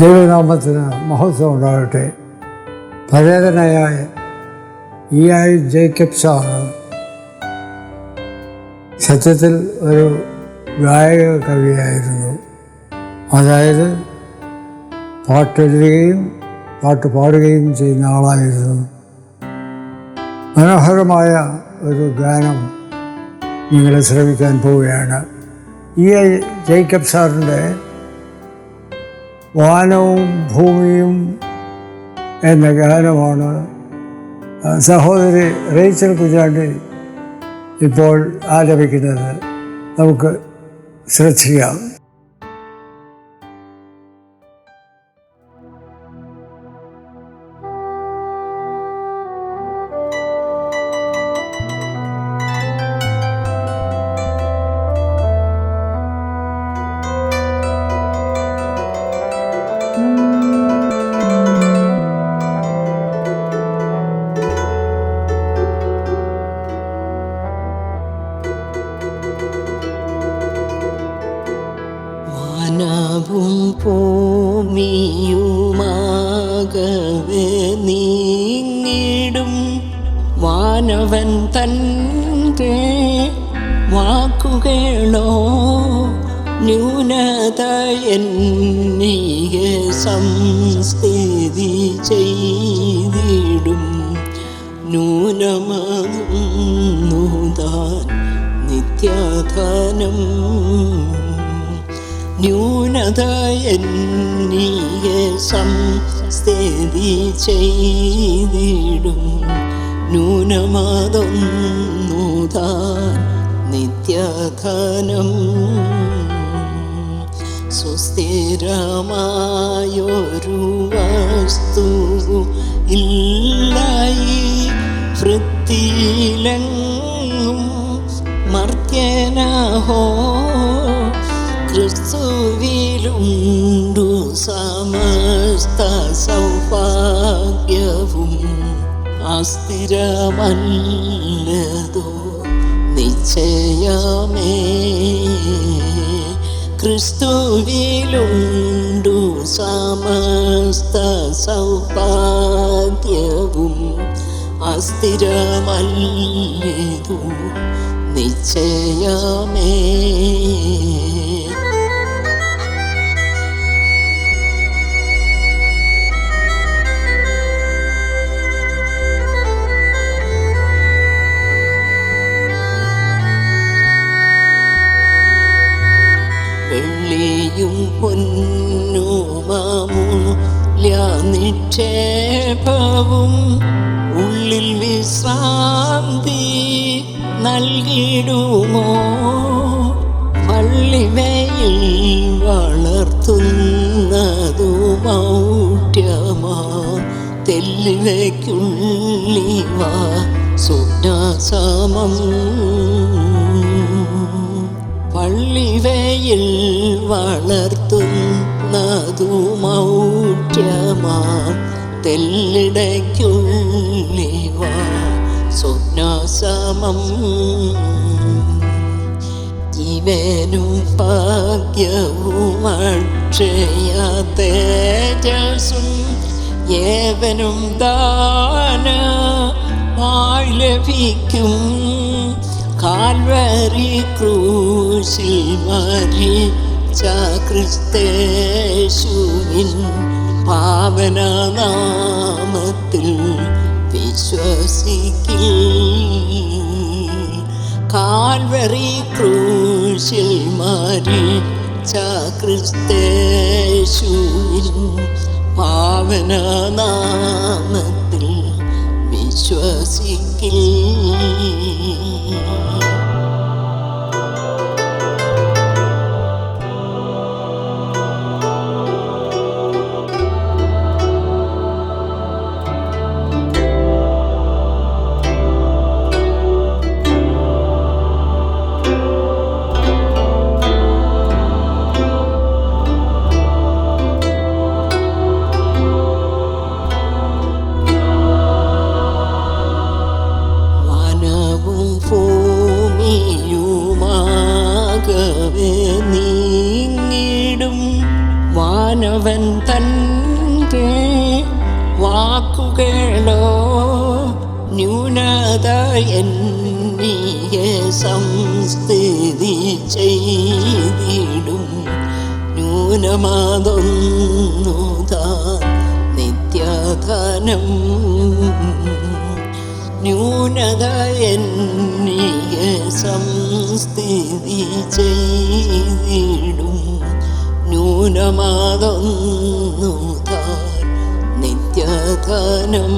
ദൈവനാമത്തിന് മഹത്വം ഉണ്ടാകട്ടെ. പരേതനായ ഇ ഐ ജേക്കബ് സാറ് സത്യത്തിൽ ഒരു ഗായക കവിയായിരുന്നു. അതായത് പാട്ടെഴുതുകയും പാട്ട് പാടുകയും ചെയ്യുന്ന ആളായിരുന്നു. മനോഹരമായ ഒരു ഗാനം നിങ്ങളെ ശ്രമിക്കാൻ പോവുകയാണ്. ഈ ജേക്കബ് സാറിന്റെ വാനവും ഭൂമിയും എന്ന ഗാനമാണ്. സഹോദരി റേച്ചൽ കുഞ്ഞാണ്ടി ഇപ്പോൾ ആലപിക്കുന്നത്. നമുക്ക് ശ്രദ്ധിക്കാം. വാനവൻ തന്റെ വാക്കുകളോ ന്യൂനത എന്നിയെ സംസ്ഥിതി ചെയ്തിടും. ന്യൂനമാകുന്നു നിത്യാധാനം. ന്യൂനത എന്നിയെ സംസ്ഥിതി ചെയ്തിടും. ന്യൂനമതൊന്നു താൻ നിത്യധനം. സുസ്ഥിരമായൊരു വസ്തു ഇല്ലായി വൃത്തിയിലെങ്ങും മർത്യനാഹോ. ക്രിസ്തുവിലുണ്ടു സമസ്ത അസ്ഥിരമല്ലതോ? നിശ്ചയമേ. ക്രിസ്തുവിലുണ്ടു സമസ്ത സൗഭാഗ്യവും. അസ്ഥിരമല്ലതു. നിശ്ചയമേ. നിക്ഷേപവും ഉള്ളിൽ വിശ്രാന്തി നൽകിടുമോ പള്ളിവയിൽ വളർത്തുന്നതു മൗഢ്യമാ. തെല്ലിവയ്ക്കുള്ളിവ സുജ്ഞാസമം പള്ളിവയിൽ വളർത്തുന്നതു മൗഢ്യമാ തെല്ലിടയ്ക്കുള്ളിവ സ്വപ്നസമം. ജീവനും ഭാഗ്യവും അക്ഷയ തേജസും ഏവനും ദാനമായി ലഭിക്കും. കാൽവരി ക്രൂശിൽ മരിച്ച ക്രിസ്തേശുവിൻ പാവന വിശ്വസിക്കി കാൽവരി ക്രൂശിൽ മരിച്ച ക്രിസ്തേശുവിൻ പാവനനാമത്തിൽ വിശ്വസിക്കിൽ നീങ്ങിടും വാനവൻ തന്റെ വാക്കുകളോ ന്യൂനത എന്നിയെ സംസ്ഥിതി ചെയ്തിടും. ന്യൂനമാതൊന്നുതാ നിത്യാധാനം. ന്യൂനത എന്നിയെ സംസ്ഥിതി ചെയ്തിടും. ന്യൂനമാതൊന്നു താൻ നിത്യധനം.